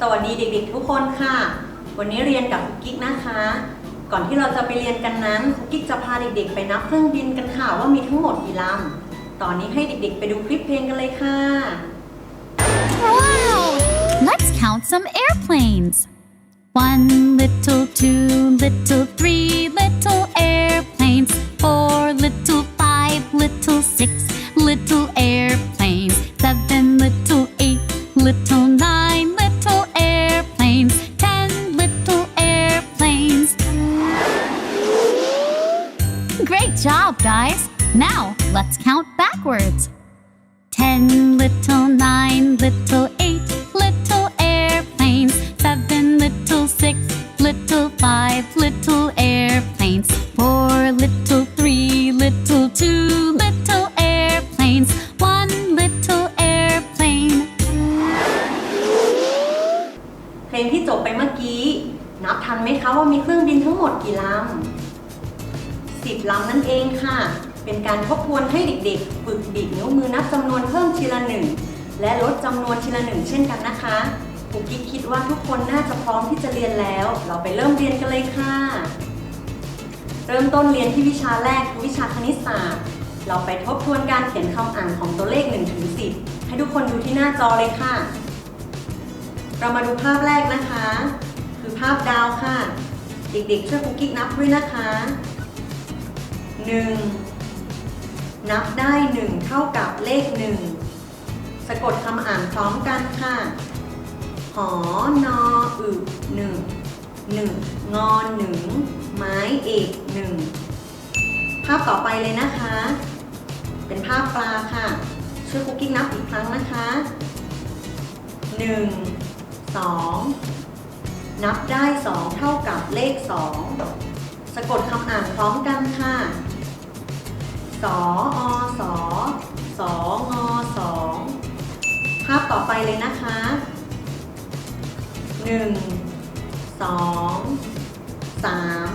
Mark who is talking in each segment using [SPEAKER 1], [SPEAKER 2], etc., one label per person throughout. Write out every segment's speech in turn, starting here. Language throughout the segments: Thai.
[SPEAKER 1] สวัสดีเด็กๆทุกคนค่ะ วันนี้เรียนกับคุกกิ๊กนะคะ ก่อนที่เราจะไปเรียนกันนั้นคุกกิ๊กจะพาเด็กๆ ไปนับเครื่องบินกันค่ะว่ามีทั้งหมดกี่ลำ ตอนนี้ให้เด็กๆ ไปดูคลิปเพลงกันเลยค่ะ
[SPEAKER 2] Wow! Let's count some airplanes. One little, two little, three little
[SPEAKER 1] air ลำนั่นเองค่ะ เป็นการทบทวนให้เด็กๆ ฝึกบีบนิ้วมือนับจำนวนเพิ่มทีละหนึ่งและลดจำนวนทีละหนึ่งเช่นกันนะคะคุกกิ๊กคิดว่าทุกคนน่าจะพร้อมที่จะเรียนแล้ว เราไปเริ่มเรียนกันเลยค่ะ เริ่มต้นเรียนที่วิชาแรกคือวิชาคณิตศาสตร์ เราไปทบทวนการเขียนคำอ่านของตัวเลข1ถึง10 ให้ทุกคนดูที่หน้าจอเลยค่ะ เรามาดูภาพแรกนะคะ คือภาพดาวค่ะ เด็กๆช่วยคุกกิ๊กนับด้วยนะคะ 1 นับได้ 1 เท่ากับเลข 1 สะกดคำอ่านพร้อมกันค่ะ หอนออึหนึ่งหนึ่งงอหนึ่งไม้เอกหนึ่งภาพต่อไปเลยนะคะ เป็นภาพปลาค่ะ ช่วยคุกกิ๊กนับอีกครั้งนะคะหนึ่งสองนับได้สองเท่ากับเลขสองสะกดคำอ่านพร้อมกันค่ะ สออสอสองอสองภาพต่อไปเลยนะคะหนึ่งสองสาม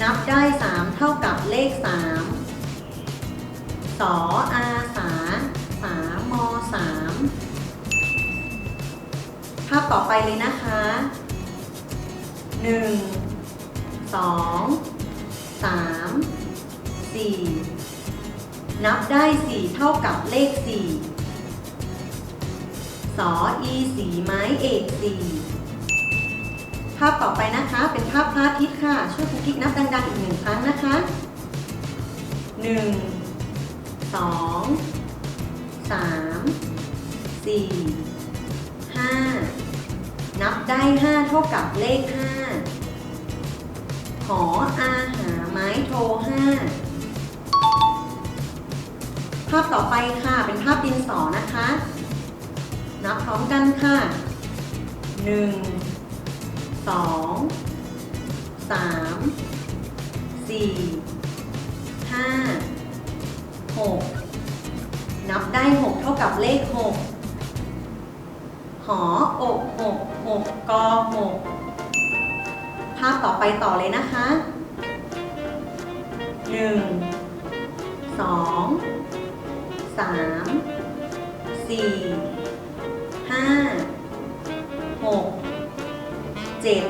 [SPEAKER 1] นับได้สามเท่ากับเลขสามสออาสาสามอสามภาพต่อไปเลยนะคะหนึ่งสองสาม สี่นับได้สี่เท่ากับเลขสี่สออีสีไม้เอกสี่ภาพต่อไปนะคะ เป็นภาพพระอาทิตย์ค่ะ ช่วยคุกกิ๊กนับดังๆอีกหนึ่งครั้งนะคะหนึ่งสองสามสี่ห้านับได้ห้าเท่ากับเลขห้าหออาหาไม้โทห้า ภาพต่อไปค่ะ เป็นภาพดินสอนะคะ นับพร้อมกันค่ะหนึ่งสองสามสี่ห้าหกนับได้หกเท่ากับเลขหกหออกหกหกกอหกภาพต่อไปต่อเลยนะคะหนึ่ง สามสี่ห้าหกเจ็ด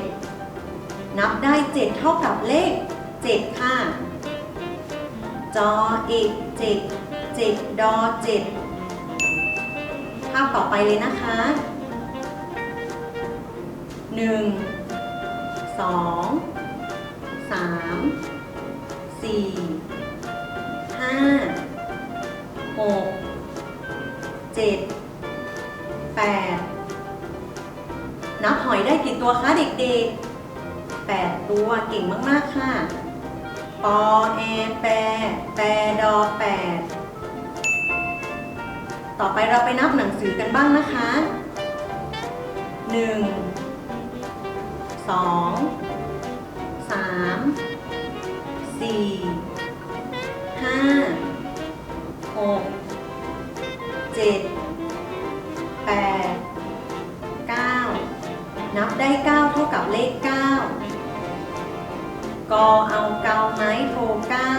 [SPEAKER 1] นับได้เจ็ดเท่ากับเลขเจ็ดค่ะจอเอกเจ็ดเจ็ดดอเจ็ดภาพต่อไปเลยนะคะหนึ่งสองสามสี่ห้า กเจ็ดแปดนับหอยได้กี่ตัวคะเด็กๆแปดตัวเก่งมากๆค่ะปอแอแปรแปรดอแปดต่อไปเราไปนับหนังสือกันบ้างนะคะหนึ่งสองสามสี่ห้าหก เจ็ดแปดเก้านับได้เก้าเท่ากับเลขเก้ากอเอาเกาไม้โทเก้า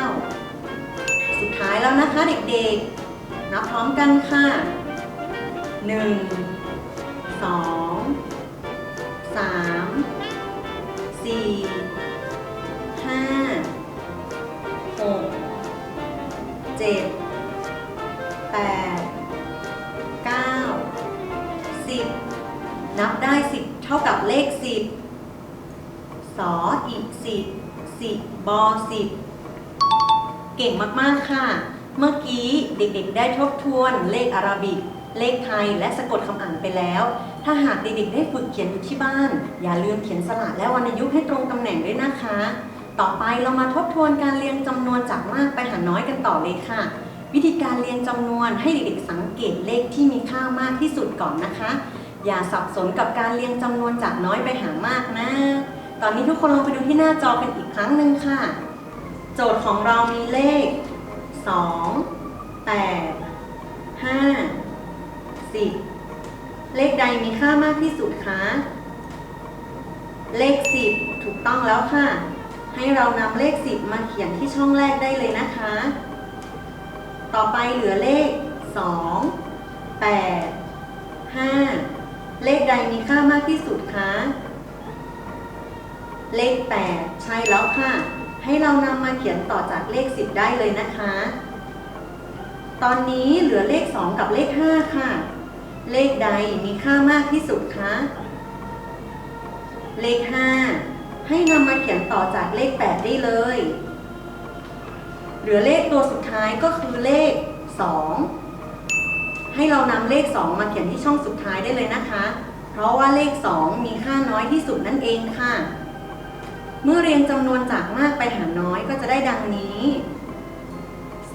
[SPEAKER 1] สุดท้ายแล้วนะคะเด็กๆ นับพร้อมกันค่ะหนึ่งสองสามสี่ห้าหกเจ็ด นับได้สิบเท่ากับเลขสิบสออีกสิบสิบบอสิบเก่งมากๆค่ะ เมื่อกี้เด็กๆได้ทบทวนเลขอาราบิก เลขไทยและสะกดคำอ่านไปแล้ว ถ้าหากเด็กๆได้ฝึกเขียนอยู่ที่บ้าน อย่าลืมเขียนสระและวรรณยุกต์ให้ตรงตำแหน่งด้วยนะคะ ต่อไปเรามาทบทวนการเรียงจำนวนจากมากไปหาน้อยกันต่อเลยค่ะวิธีการเรียงจำนวนให้เด็กๆสังเกตเลขที่มีค่ามากที่สุดก่อนนะคะ อย่าสับสนกับการเรียงจำนวนจากน้อยไปหามากนะ ตอนนี้ทุกคนลองไปดูที่หน้าจอกันอีกครั้งหนึ่งค่ะ โจทย์ของเรามีเลข 2 8 5 10 เลขใดมีค่ามากที่สุดคะ เลข 10 ถูกต้องแล้วค่ะ ให้เรานำเลข 10 มาเขียนที่ช่องแรกได้เลยนะคะ ต่อไปเหลือเลข 2 8 5 เลขใดมีค่ามากที่สุดคะ เลข 8 ใช่แล้วค่ะ ให้เรานำมาเขียนต่อจากเลข 10 ได้เลยนะคะ ตอนนี้เหลือเลข 2 กับเลข 5 ค่ะ เลขใดมีค่ามากที่สุดคะ เลข 5 ให้นำมาเขียนต่อจากเลข 8 ได้เลย เหลือเลขตัวสุดท้ายก็คือเลข 2 ให้เรานำเลข 2 มาเขียนที่ช่องสุดท้ายได้เลยนะคะ เพราะว่าเลข 2 มีค่าน้อยที่สุดนั่นเองค่ะ เมื่อเรียงจำนวนจากมากไปหาน้อยก็จะได้ดังนี้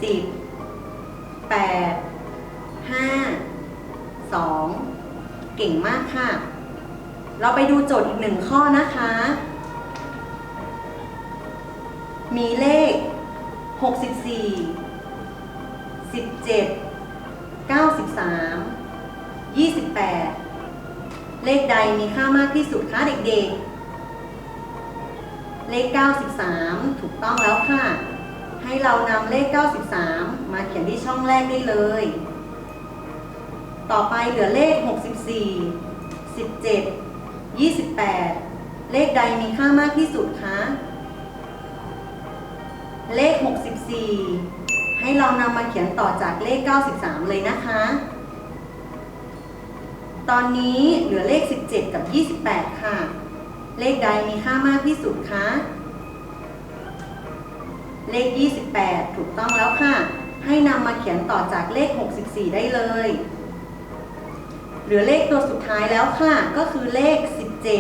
[SPEAKER 1] 10 8 5 2 เก่งมากค่ะ เราไปดูโจทย์อีกหนึ่งข้อนะคะ มีเลข 64 17 93 28 เลขใดมีค่ามากที่สุดคะเด็กๆ เลข 93 ถูกต้องแล้วค่ะ ให้เรานำเลข 93 มาเขียนที่ช่องแรกได้เลย ต่อไปเหลือเลข 64 17 28 เลขใดมีค่ามากที่สุดคะ เลข 64 ให้เรานำมาเขียนต่อจากเลข 93 เลยนะคะ ตอนนี้เหลือเลข 17 กับ 28 ค่ะ เลขใดมีค่ามากที่สุดคะ เลข 28 ถูกต้องแล้วค่ะ ให้นำมาเขียนต่อจากเลข 64 ได้เลย เหลือเลขตัวสุดท้ายแล้วค่ะ ก็คือเลข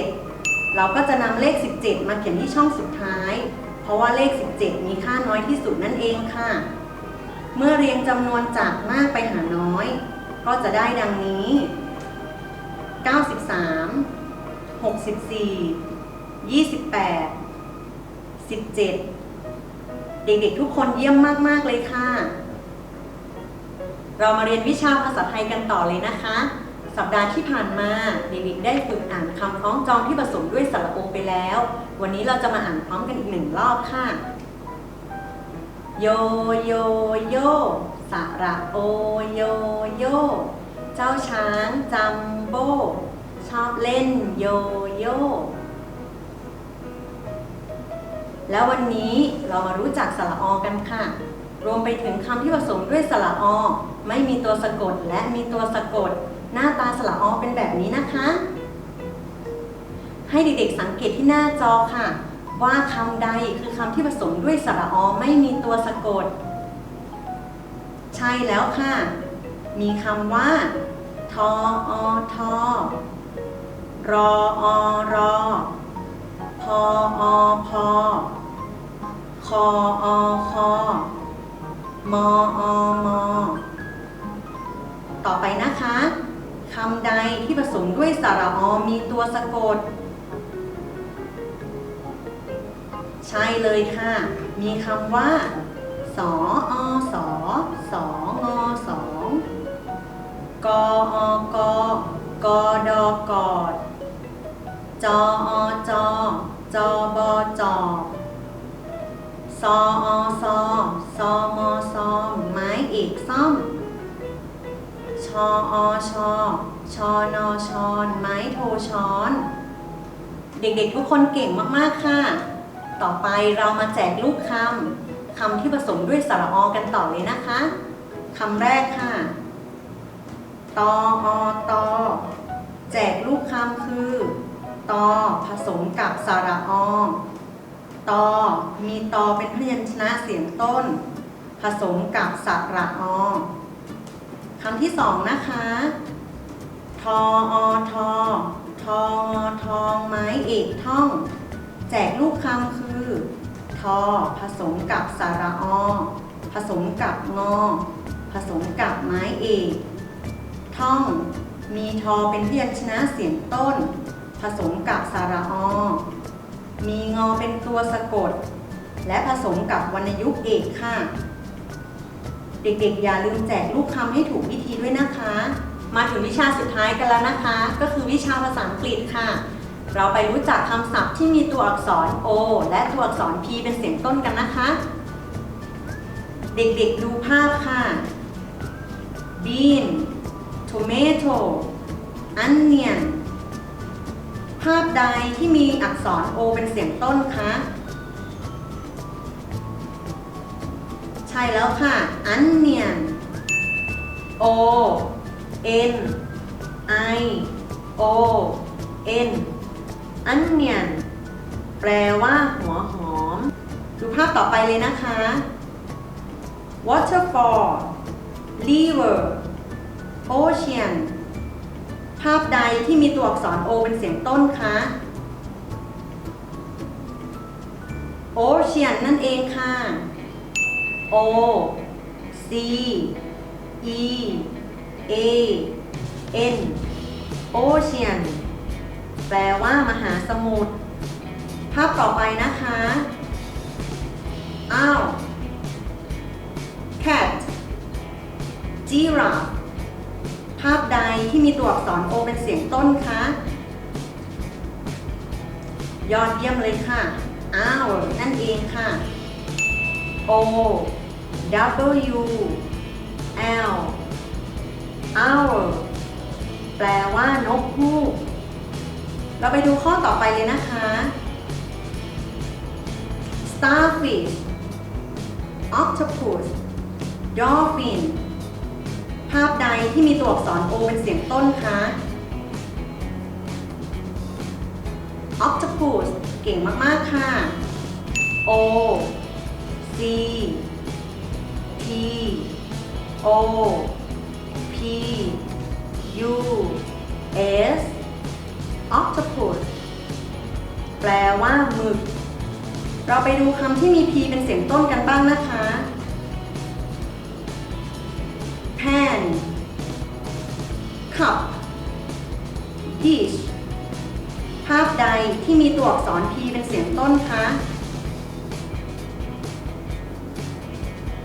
[SPEAKER 1] 17 เราก็จะนำเลข 17 มาเขียนที่ช่องสุดท้าย เพราะว่าเลข 17 มีค่าน้อยที่สุดนั่นเองค่ะ เมื่อเรียงจำนวนจากมากไปหาน้อย ก็จะได้ดังนี้ 93 64 28 17 เด็กๆทุกคนเยี่ยมมาก ๆ เลยค่ะ เรามาเรียนวิชาภาษาไทยกันต่อเลยนะคะ สัปดาห์ที่ผ่านมาเด็กๆได้ฝึกอ่านคำคล้องจองที่ผสมด้วยสระโอไปแล้ว วันนี้เราจะมาอ่านพร้อมกันอีกหนึ่งรอบค่ะ โยโยโยสระโอโยโย เจ้าช้างจัมโบ้ชอบเล่นโยโย่แล้ววันนี้เรามารู้จักสระอกันค่ะ รวมไปถึงคำที่ผสมด้วยสระอ ไม่มีตัวสะกดและมีตัวสะกด หน้าตาสระอเป็นแบบนี้นะคะ ให้เด็กๆสังเกตที่หน้าจอค่ะ ว่าคำใดคือคำที่ผสมด้วยสระอไม่มีตัวสะกด ใช่แล้วค่ะ มีคำว่า ทออทอรออรอพออพอคออคอมออมอต่อไปนะคะคำใดที่ผสมด้วยสระอมีตัวสะกด ใช่เลยค่ะ มีคำว่า สออสอสองอสองกออกอกอดอกอดจออจอจอบอจอซออซอซอมอซอมไม้เอกซ่อม ชออชอชอนอชอน ไม้โทช้อน เด็กๆทุกคนเก่งมากๆค่ะ ต่อไปเรามาแจกลูกคำคำที่ผสมด้วยสระอกันต่อเลยนะคะคำแรกค่ะ ตออตอแจกลูกคำคือ ตอผสมกับสระอตอมีตอเป็นพยัญชนะเสียงต้น ผสมกับสระอคำที่สองนะคะ ทออทอทองอทองไม้เอกท่อง แจกลูกคำคือ ทอ ผสมกับสระอผสมกับงอ ผสมกับไม้เอกท่อง มีทอเป็นพยัญชนะเสียงต้น ผสมกับสระอมีงอเป็นตัวสะกด และผสมกับวรรณยุกต์เอกค่ะ เด็กๆ อย่าลืมแจกลูกคำให้ถูกวิธีด้วยนะคะ มาถึงวิชาสุดท้ายกันแล้วนะคะ ก็คือวิชาภาษาอังกฤษค่ะ เราไปรู้จักคำศัพท์ที่มีตัวอักษร O และตัวอักษร P เป็นเสียงต้นกันนะคะ เด็กๆดูภาพค่ะ bean tomato onion ภาพใดที่มีอักษร O เป็นเสียงต้นคะ ใช่แล้วค่ะ onion o n i o n onion แปลว่าหัวหอม ดูภาพต่อไปเลยนะคะ waterfall river ocean ภาพใดที่มีตัวอักษร O เป็นเสียงต้นคะ ocean นั่นเองค่ะ O C E A N Ocean แปลว่ามหาสมุทรภาพต่อไปนะคะ อ้าว cat giraffe ภาพใดที่มีตัวอักษร O เป็นเสียงต้นคะ ยอดเยี่ยมเลยค่ะ อ้าว นั่นเองค่ะ O W L owl แปลว่านกฮูก เราไปดูข้อต่อไปเลยนะคะ starfish octopus dolphin ภาพใดที่มีตัวอักษร O เป็นเสียงต้นคะ octopus เก่งมาก ๆ ค่ะ O C T O P U S octopus แปลว่าหมึก เราไปดูคำที่มี P เป็นเสียงต้นกันบ้างนะคะ pan cup dish ภาพใดที่มีตัวอักษร P เป็นเสียงต้นคะ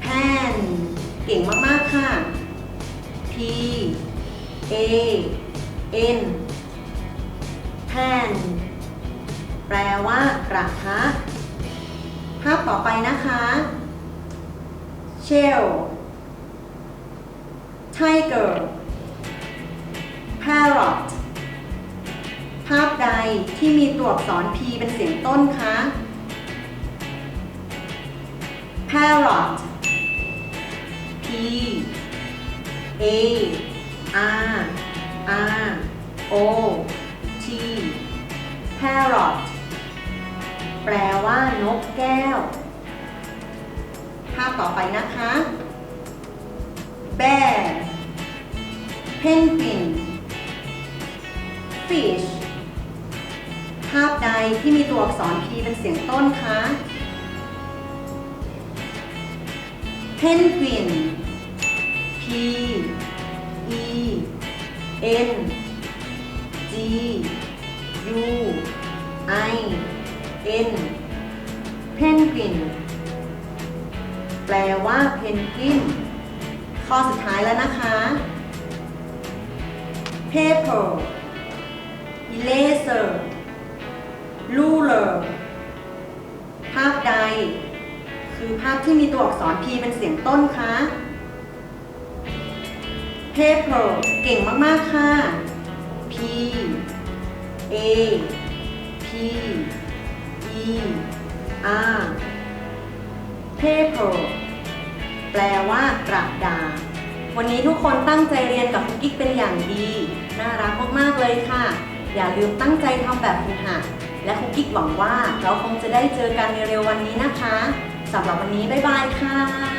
[SPEAKER 1] pan เก่งมาก ๆ ค่ะ P A N pan แปลว่ากระทะ ภาพต่อไปนะคะ shell tiger parrot ภาพใดที่มีตัวอักษร P เป็นเสียงต้นคะ parrot P A R R O T parrot แปลว่านกแก้ว ภาพต่อไปนะคะ bear penguin fish ภาพใดที่มีตัวอักษร P เป็นเสียงต้นคะ penguin P E N G U I N penguin แปลว่าเพนกวินข้อสุดท้ายแล้วนะคะ paper eraser ruler ภาพใด คือภาพที่มีตัวอักษร P เป็นเสียงต้นคะ paper เก่งมาก ๆ ค่ะ P A E R paper แปลว่ากระดาษ วันนี้ทุกคนตั้งใจเรียนกับคุกกิ๊กเป็นอย่างดี น่ารักมากๆเลยค่ะ อย่าลืมตั้งใจทำแบบฝึกหัด และคุกกิ๊กหวังว่าเราคงจะได้เจอกันในเร็ววันนี้นะคะสำหรับวันนี้ บ๊ายบายค่ะ